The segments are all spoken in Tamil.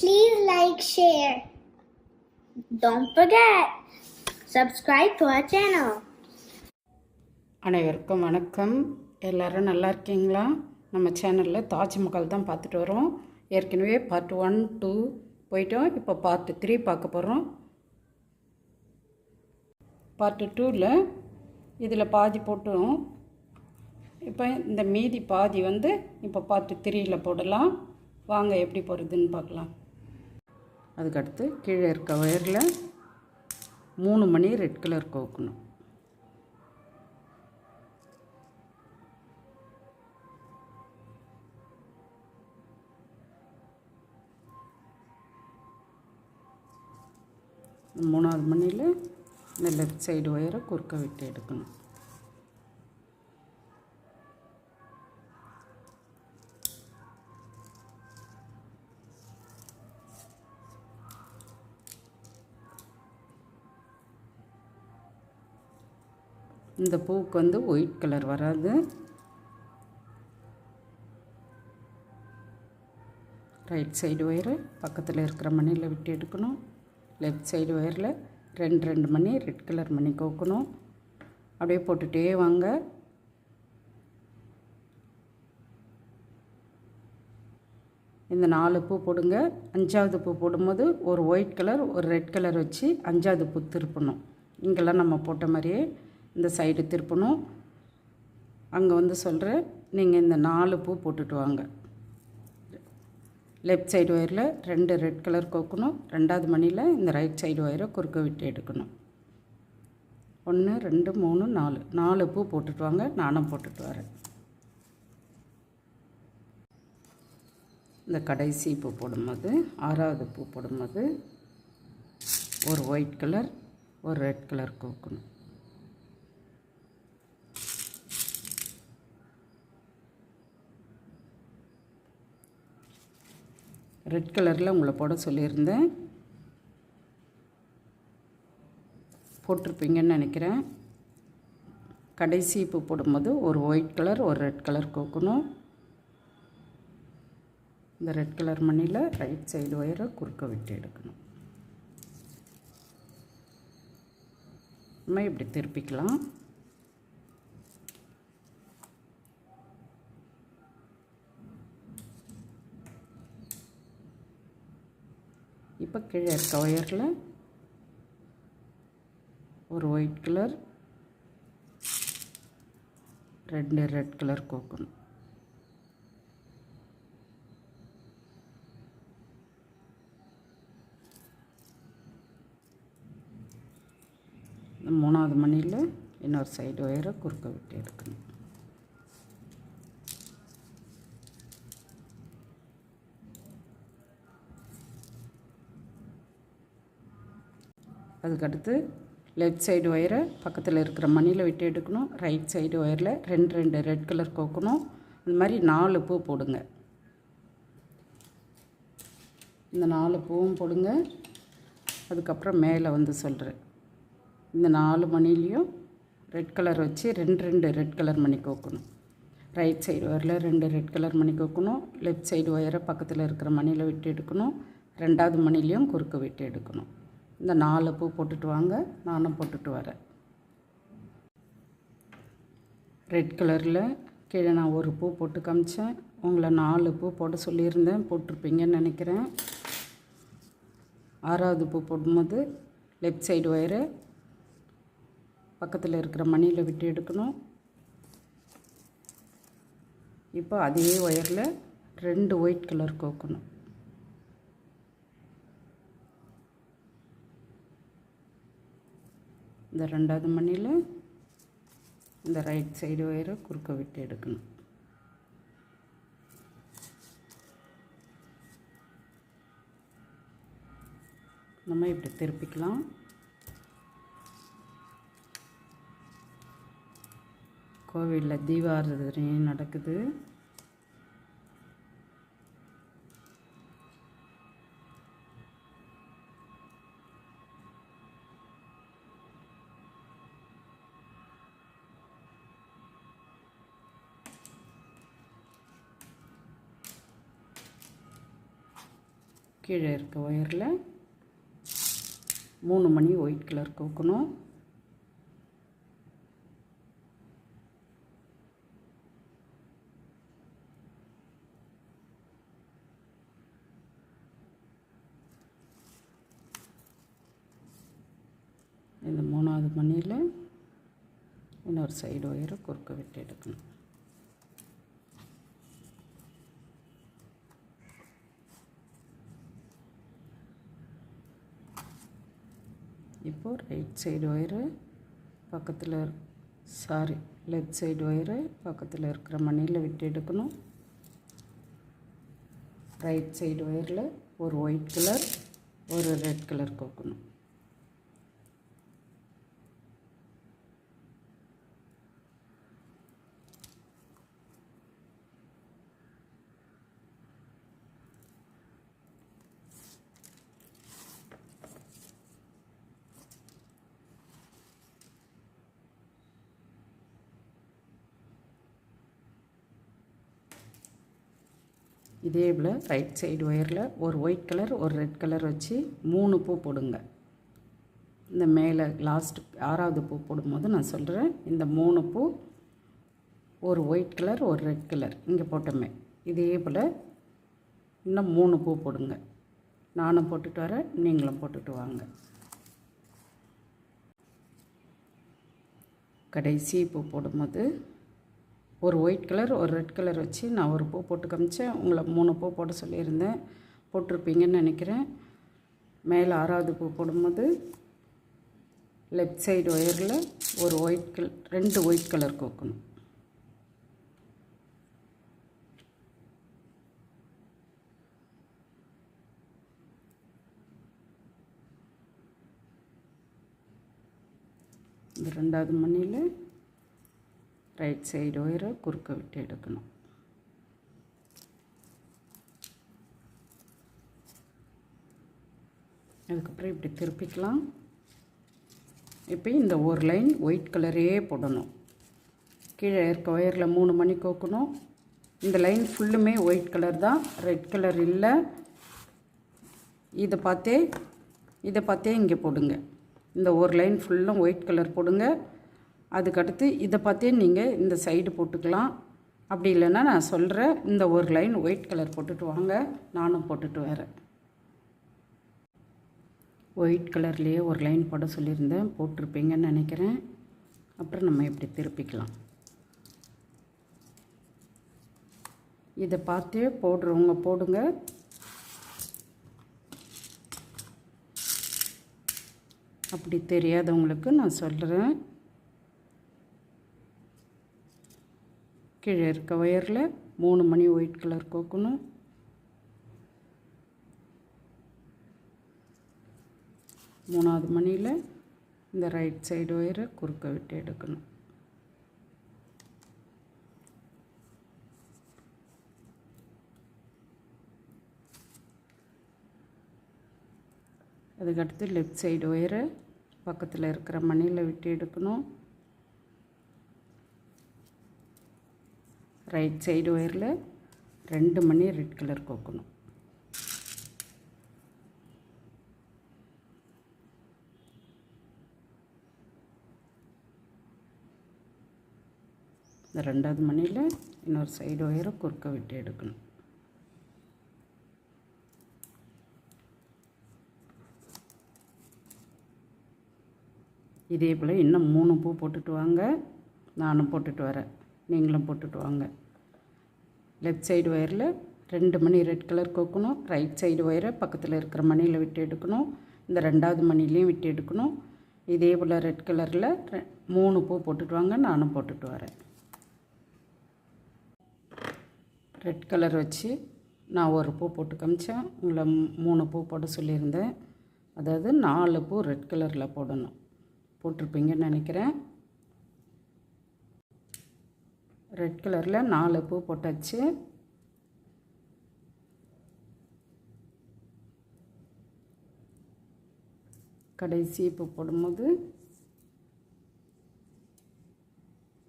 Please like, share. Don't forget, subscribe to our channel. அனைவருக்கும் வணக்கம். எல்லாரும் நல்லா இருக்கீங்களா? நம்ம சேனலில் தாஜ்மஹால் தான் பார்த்துட்டு வரோம். ஏற்கனவே பார்ட் ஒன் டூ போயிட்டோம். இப்போ பார்ட் த்ரீ பார்க்க போகிறோம் பார்ட்டு டூவில் இதில் பாதி போட்டோம். இப்போ இந்த மீதி பாதி வந்து இப்போ பார்ட் த்ரீயில் போடலாம். வாங்க எப்படி போடுறதுன்னு பார்க்கலாம். அதுக்கடுத்து கீழே இருக்க ஒயரில் மூணு மணி ரெட் கலர் கோக்கணும். மூணாவது மணியில் இந்த லெஃப்ட் சைடு ஒயரை குறுக்க விட்டு எடுக்கணும். இந்த பூவுக்கு வந்து ஒயிட் கலர் வராது. ரைட் சைடு ஒயரு பக்கத்தில் இருக்கிற மணியில் விட்டு எடுக்கணும். லெஃப்ட் சைடு ஒயரில் ரெண்டு ரெண்டு மணி ரெட் கலர் மணி கோக்கணும். அப்படியே போட்டுகிட்டே வாங்க. இந்த நாலு பூ போடுங்க. அஞ்சாவது பூ போடும்போது ஒரு ஒயிட் கலர் ஒரு ரெட் கலர் வச்சு அஞ்சாவது பூ திருப்பணும். இங்கெல்லாம் நம்ம போட்ட மாதிரியே இந்த சைடு திருப்பணும். அங்கே வந்து சொல்கிறேன் நீங்கள் இந்த நாலு பூ போட்டுட்டு வாங்க. லெஃப்ட் சைடு ஒயரில் ரெண்டு ரெட் கலர் கோக்கணும். ரெண்டாவது மணியில் இந்த ரைட் சைடு ஒயரை குறுக்க விட்டு எடுக்கணும். ஒன்று ரெண்டு மூணு நாலு. நாலு பூ போட்டுட்டு வாங்க. நானும் போட்டுட்டு வரேன். இந்த கடைசி பூ போடும்போது ஆறாவது பூ போடும்போது ஒரு ஒயிட் கலர் ஒரு ரெட் கலர் கோக்கணும். ரெட் கலரில் உங்களை போட சொல்லியிருந்தேன். போட்டிருப்பீங்கன்னு நினைக்கிறேன். கடைசி பூ போடும்போது ஒரு ஒயிட் கலர் ஒரு ரெட் கலர் கோக்கணும். இந்த ரெட் கலர் மணியில் ரைட் சைடு ஒயரை குறுக்க விட்டு எடுக்கணும். நம்ம இப்படி திருப்பிக்கலாம். இப்போ கீழே இருக்க ஒயரில் ஒரு ஒயிட் கலர் ரெண்டு ரெட் கலர் கோக்கணும். இந்த மூணாவது மணியில் இன்னொரு சைடு ஒயரை குறுக்க விட்டு எடுக்கணும். அதுக்கடுத்து லெஃப்ட் சைடு ஒயரை பக்கத்தில் இருக்கிற மணியில் விட்டு எடுக்கணும். ரைட் சைடு ஒயரில் ரெண்டு ரெண்டு ரெட் கலர் கோக்கணும். இந்த மாதிரி நாலு பூ போடுங்க. இந்த நாலு பூவும் போடுங்க. அதுக்கப்புறம் மேலே வந்து சொல்கிறேன் இந்த நாலு மணிலையும் ரெட் கலர் வச்சு ரெண்டு ரெண்டு ரெட் கலர் மணி கோக்கணும். ரைட் சைடு ஒயரில் ரெண்டு ரெட் கலர் மணி கோக்கணும். லெஃப்ட் சைடு ஒயரை பக்கத்தில் இருக்கிற மணியில் விட்டு எடுக்கணும். ரெண்டாவது மணிலையும் குறுக்கு விட்டு எடுக்கணும். இந்த நாலு பூ போட்டுட்டு வாங்க நானும் போட்டுட்டு வரேன். ரெட் கலரில் கீழே நான் ஒரு பூ போட்டு காமிச்சேன். உங்களை நாலு பூ போட சொல்லியிருந்தேன் போட்டிருப்பீங்கன்னு நினைக்கிறேன். ஆறாவது பூ போடும்போது லெஃப்ட் சைடு ஒயரு பக்கத்தில் இருக்கிற மணியில் விட்டு எடுக்கணும். இப்போ அதே ஒயரில் ரெண்டு ஒயிட் கலர் கோக்கணும். இந்த ரெண்டாவது மணியில் இந்த ரைட் சைடு ஒயரை குறுக்க விட்டு எடுக்கணும். நம்ம இப்படி திருப்பிக்கலாம். கோவிலில் தீபாரதனையும் நடக்குது. கீழே இருக்க ஒயரில் மூணு மணி ஒயிட் கலர் கோக்கணும். இந்த மூணாவது மணியில் இன்னொரு சைடு ஒயரை குறுக்க விட்டு எடுக்கணும். இப்போது ரைட் சைடு ஒயரு பக்கத்தில் சாரி லெஃப்ட் சைடு ஒயரு பக்கத்தில் இருக்கிற மணியில் விட்டு எடுக்கணும். ரைட் சைடு ஒயரில் ஒரு ஒயிட் கலர் ஒரு ரெட் கலர் கோக்கணும். இதே போல் ரைட் சைடு ஒயரில் ஒரு ஒயிட் கலர் ஒரு ரெட் கலர் வச்சு மூணு பூ போடுங்க. இந்த மேலே லாஸ்ட் ஆறாவது பூ போடும்போது நான் சொல்கிறேன் இந்த மூணு பூ ஒரு ஒயிட் கலர் ஒரு ரெட் கலர் இங்கே போட்டோமே. இதே போல் இன்னும் மூணு பூ போடுங்க. நானும் போட்டுட்டு வரேன் நீங்களும் போட்டுட்டு வாங்க. கடைசி பூ போடும்போது ஒரு ஒயிட் கலர் ஒரு ரெட் கலர் வச்சு நான் ஒரு பூ போட்டு காமிச்சேன். உங்களை மூணு பூ போட சொல்லியிருந்தேன். போட்டிருப்பீங்கன்னு நினைக்கிறேன். மேலே ஆறாவது பூ போடும்போது லெஃப்ட் சைடு ஒயரில் ஒரு ஒயிட் கலர் ரெண்டு ஒயிட் கலர் கோக்கணும். இந்த ரெண்டாவது மணியில் ரைட் சைடு ஒயரை குறுக்க விட்டு எடுக்கணும். அதுக்கப்புறம் இப்படி திருப்பிக்கலாம். இப்போ இந்த ஒரு லைன் ஒயிட் கலரே போடணும். கீழே இருக்க ஒயரில் மூணு மணி கோக்கணும். இந்த லைன் ஃபுல்லுமே ஒயிட் கலர் தான். ரெட் கலர் இல்லை. இதை பார்த்தே இதை பார்த்தே இங்கே போடுங்க. இந்த ஒரு லைன் ஃபுல்லும் ஒயிட் கலர் போடுங்க. அதுக்கடுத்து இதை பார்த்தே நீங்கள் இந்த சைடு போட்டுக்கலாம். அப்படி இல்லைன்னா நான் சொல்கிறேன் இந்த ஒரு லைன் ஒயிட் கலர் போட்டுட்டு வாங்க. நானும் போட்டுட்டு வரேன். ஒயிட் கலர்லேயே ஒரு லைன் போட சொல்லியிருந்தேன். போட்டிருப்பீங்கன்னு நினைக்கிறேன். அப்புறம் நம்ம இப்படி திருப்பிக்கலாம். இதை பார்த்தே போடுறவங்க போடுங்க. அப்படி தெரியாதவங்களுக்கு நான் சொல்கிறேன் கீழே இருக்க ஒயரில் மூணு மணி ஒயிட் கலர் கோக்கணும். மூணாவது மணியில் இந்த ரைட் சைடு ஒயரை குறுக்க விட்டு எடுக்கணும். அதுக்கடுத்து லெஃப்ட் சைடு ஒயரை பக்கத்தில் இருக்கிற மணியில் விட்டு எடுக்கணும். ரைட் சைடு ஒயரில் ரெண்டு மணி ரெட் கலர் கோக்கணும். இந்த ரெண்டாவது மணியில் இன்னொரு சைடு ஒயரை குறுக்க விட்டு எடுக்கணும். இதே போல் இன்னும் மூணு பூ போட்டுட்டு வாங்க. நானும் போட்டுட்டு வரேன். நீங்களும் போட்டுட்டு வாங்க. லெஃப்ட் சைடு ஒயரில் ரெண்டு மணி ரெட் கலர் கோக்கணும். ரைட் சைடு ஒயரை பக்கத்தில் இருக்கிற மணியில் விட்டு எடுக்கணும். இந்த ரெண்டாவது மணிலையும் விட்டு எடுக்கணும். இதே போல் ரெட் கலரில் மூணு பூ போட்டுட்டு வாங்க. நானும் போட்டுட்டு வரேன். ரெட் கலர் வச்சு நான் ஒரு பூ போட்டு காமிச்சேன். உங்களை மூணு பூ போட சொல்லியிருந்தேன். அதாவது நாலு பூ ரெட் கலரில் போடணும். போட்டிருப்பீங்கன்னு நினைக்கிறேன். ரெட் கலரில் நாலு பூ போட்டாச்சு. கடைசி பூ போடும்போது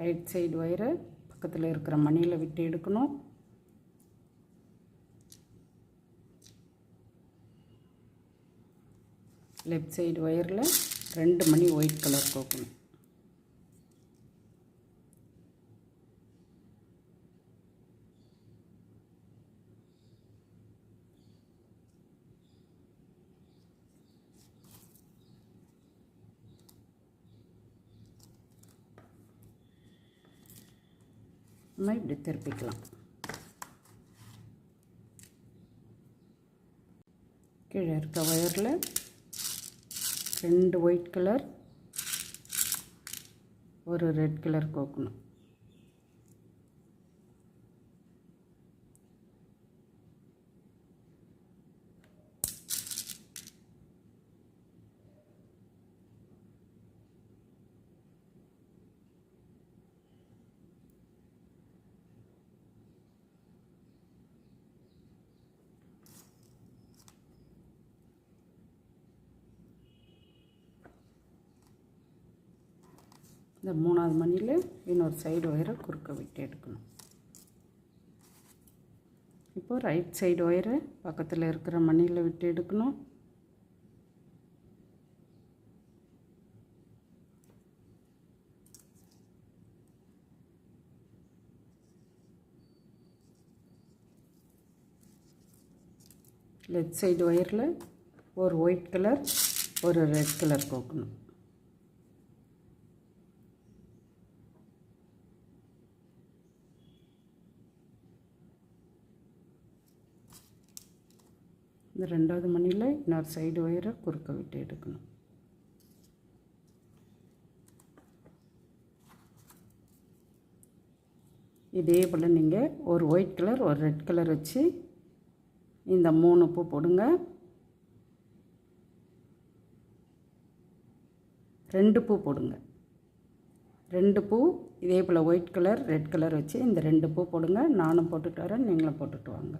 ரைட் சைடு ஒயரை பக்கத்தில் இருக்கிற மணியில் விட்டு எடுக்கணும். லெஃப்ட் சைடு ஒயரில் ரெண்டு மணி ஒயிட் கலர் கோக்கணும். நம்ம இப்படி திருப்பிக்கலாம். கீழே இருக்க ஒயரில் ரெண்டு ஒயிட் கலர் ஒரு ரெட் கலர் கோக்கணும். இந்த மூணாவது மணியில் இன்னொரு சைடு ஒயரை குறுக்க விட்டு எடுக்கணும். இப்போது ரைட் சைடு ஒயரை பக்கத்தில் இருக்கிற மணியில் விட்டு எடுக்கணும். லெஃப்ட் சைடு ஒயரில் ஒரு ஒயிட் கலர் ஒரு ரெட் கலர் கோக்கணும். இந்த ரெண்டாவது மணியில் இன்னொரு சைடு ஒயரை குறுக்க விட்டு எடுக்கணும். இதே போல் நீங்கள் ஒரு ஒயிட் கலர் ஒரு ரெட் கலர் வச்சு இந்த மூணு பூ போடுங்க. ரெண்டு பூ போடுங்க. ரெண்டு பூ இதே போல் ஒயிட் கலர் ரெட் கலர் வச்சு இந்த ரெண்டு பூ போடுங்க. நானும் போட்டுட்டு வரேன் நீங்களும் போட்டுட்டு வாங்க.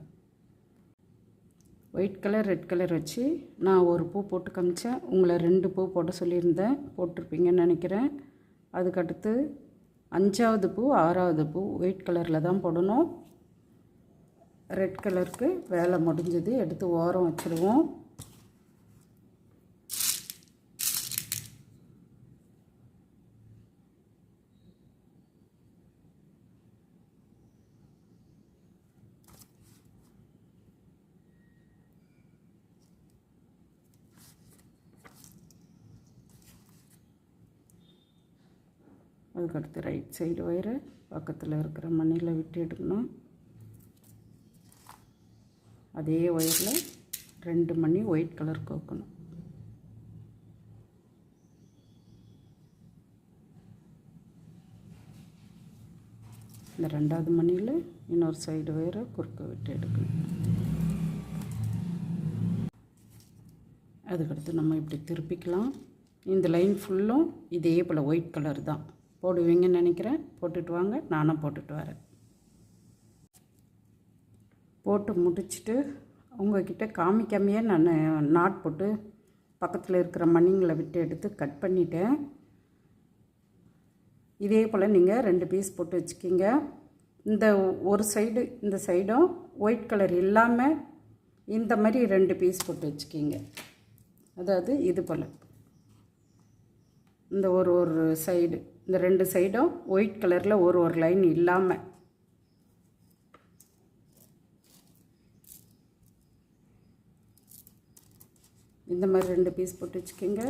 ஒயிட் கலர் ரெட் கலர் வச்சு நான் ஒரு பூ போட்டு காமிச்சேன். உங்களை ரெண்டு பூ போட சொல்லியிருந்தேன். போட்டிருப்பீங்கன்னு நினைக்கிறேன். அதுக்கடுத்து அஞ்சாவது பூ ஆறாவது பூ ஒயிட் கலரில் தான் போடணும். ரெட் கலருக்கு வேலை முடிஞ்சது. எடுத்து ஓரம் வச்சுருவோம். அதுக்கடுத்து ரைட் சைடு ஒயரை பக்கத்தில் இருக்கிற மண்ணில் விட்டு எடுக்கணும். அதே ஒயரில் ரெண்டு மணி ஒயிட் கலர் கோக்கணும். இந்த ரெண்டாவது மணியில் இன்னொரு சைடு ஒயரை குறுக்க விட்டு எடுக்கணும். அதுக்கடுத்து நம்ம இப்படி திருப்பிக்கலாம். இந்த லைன் ஃபுல்லும் இதே போல் ஒயிட் கலர் தான். போடுவீங்கன்னு நினைக்கிறேன். போட்டுட்டு வாங்க. நானும் போட்டுட்டு வரேன். போட்டு முடிச்சுட்டு உங்ககிட்ட காமிக்காமையே நான் நாட் போட்டு பக்கத்தில் இருக்கிற மண்ணிங்களை விட்டு எடுத்து கட் பண்ணிட்டேன். இதே போல் நீங்கள் ரெண்டு பீஸ் போட்டு வச்சுக்கிங்க. இந்த ஒரு சைடு இந்த சைடும் ஒயிட் கலர் இல்லாமல் இந்த மாதிரி ரெண்டு பீஸ் போட்டு வச்சுக்கிங்க. அதாவது இது போல். இந்த ஒரு ஒரு சைடு. இந்த ரெண்டு சைடும் ஒயிட் கலரில் ஒரு ஒரு லைன் இல்லாமல் இந்த மாதிரி ரெண்டு பீஸ் போட்டு வச்சுக்கோங்க.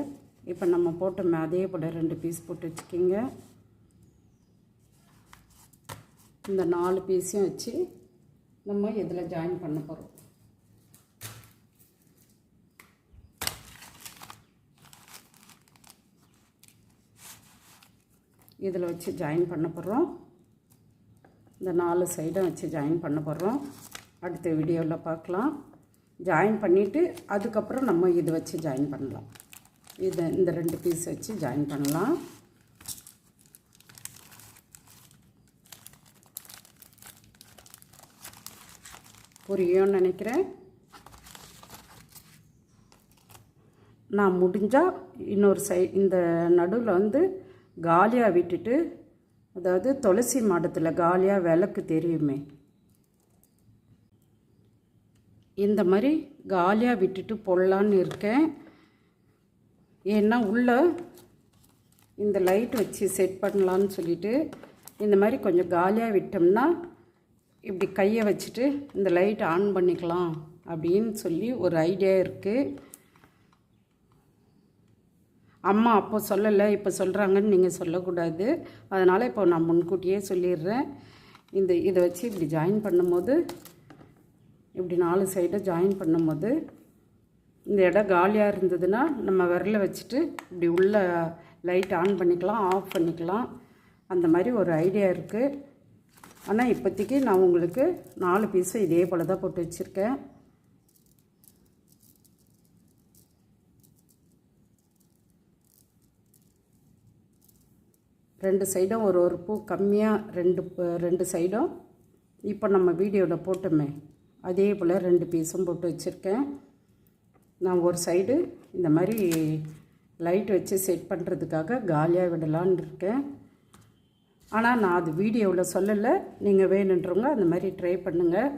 இப்போ நம்ம போட்டோமே அதே போல் ரெண்டு பீஸ் போட்டு வச்சுக்கிங்க. இந்த நாலு பீஸையும் வச்சு நம்ம இதில் ஜாயின் பண்ண போகிறோம் இதில் வச்சு ஜாயின் பண்ண போகிறோம் இந்த நாலு சைடும் வச்சு ஜாயின் பண்ண போகிறோம் அடுத்த வீடியோவில் பார்க்கலாம். ஜாயின் பண்ணிவிட்டு அதுக்கப்புறம் நம்ம இது வச்சு ஜாயின் பண்ணலாம். இதை இந்த ரெண்டு பீஸ் வச்சு ஜாயின் பண்ணலாம். புரியும்னு நினைக்கிறேன். நான் முடிஞ்சால் இன்னொரு சை இந்த நடுவில் வந்து காலியாக விட்டுட்டு அதாவது துளசி மாடத்தில் காலியாக விளக்கு தெரியுமே. இந்த மாதிரி காலியாக விட்டுட்டு போடலான்னு இருக்கேன். ஏன்னா உள்ள இந்த லைட் வச்சு செட் பண்ணலான்னு சொல்லிட்டு இந்த மாதிரி கொஞ்சம் காலியாக விட்டோம்னா இப்படி கையை வச்சுட்டு இந்த லைட் ஆன் பண்ணிக்கலாம் அப்படின்னு சொல்லி ஒரு ஐடியா இருக்குது அம்மா அப்போ சொல்லலை இப்போ சொல்கிறாங்கன்னு நீங்கள் சொல்லக்கூடாது. அதனால் இப்போ நான் முன்கூட்டியே சொல்லிடுறேன். இந்த இதை வச்சு இப்படி ஜாயின் பண்ணும்போது இப்படி நாலு சைடும் ஜாயின் பண்ணும்போது இந்த இடம் காலியாக இருந்ததுன்னா நம்ம விரல வச்சுட்டு இப்படி உள்ள லைட் ஆன் பண்ணிக்கலாம் ஆஃப் பண்ணிக்கலாம். அந்த மாதிரி ஒரு ஐடியா இருக்குது ஆனால் இப்போதைக்கு நான் உங்களுக்கு நாலு பீஸும் இதே போல் தான் போட்டு வச்சுருக்கேன். ரெண்டு சைடும் ஒரு ஒரு பூ கம்மியாக ரெண்டு ரெண்டு சைடும். இப்போ நம்ம வீடியோவில் போட்டோமே. அதே போல் ரெண்டு பீஸும் போட்டு வச்சுருக்கேன். நான் ஒரு சைடு இந்த மாதிரி லைட் வச்சு செட் பண்ணுறதுக்காக காலியாக விடலான்னு இருக்கேன். ஆனால் நான் அது வீடியோவில் சொல்லலை. நீங்கள் வேணுன்றவங்க அந்த மாதிரி ட்ரை பண்ணுங்கள்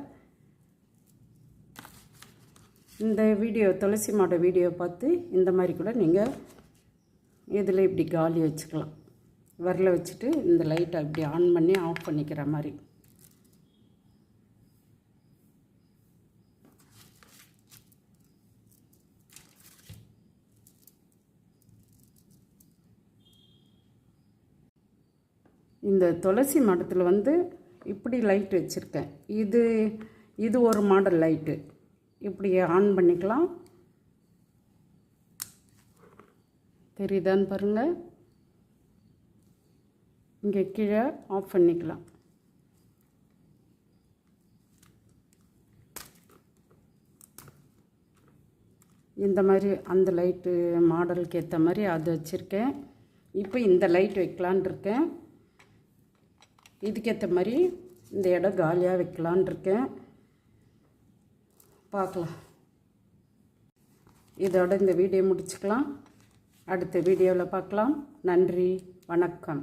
இந்த வீடியோ துளசி மாட வீடியோ பார்த்து இந்த மாதிரி கூட நீங்கள் இதில் இப்படி காலி வச்சுக்கலாம். விரல வச்சுட்டு இந்த லைட்டை இப்படி ஆன் பண்ணி ஆஃப் பண்ணிக்கிற மாதிரி. இந்த துளசி மாடத்தில் வந்து இப்படி லைட் வச்சுருக்கேன். இது இது ஒரு மாடல் லைட்டு. இப்படி ஆன் பண்ணிக்கலாம். தெரியுதான்னு பாருங்கள் இங்கே கீழே ஆஃப் பண்ணிக்கலாம். இந்த மாதிரி அந்த லைட்டு மாடலுக்கு ஏற்ற மாதிரி அது வச்சுருக்கேன். இப்போ இந்த லைட் வைக்கலான் இருக்கேன். இதுக்கேற்ற மாதிரி இந்த இடம் காலியாக வைக்கலான் இருக்கேன். பார்க்கலாம். இதோட இந்த வீடியோ முடிச்சுக்கலாம். அடுத்த வீடியோவில் பார்க்கலாம். நன்றி. வணக்கம்.